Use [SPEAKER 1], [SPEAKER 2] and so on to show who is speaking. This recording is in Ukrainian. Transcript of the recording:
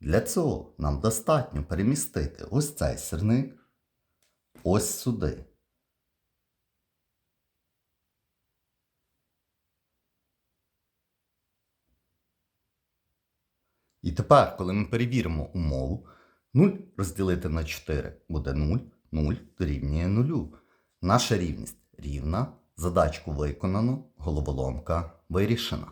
[SPEAKER 1] Для цього нам достатньо перемістити ось цей сирник ось сюди. І тепер, коли ми перевіримо умову, 0 розділити на 4 буде 0, 0 дорівнює 0. Наша рівність рівна, задачку виконано, головоломка вирішена.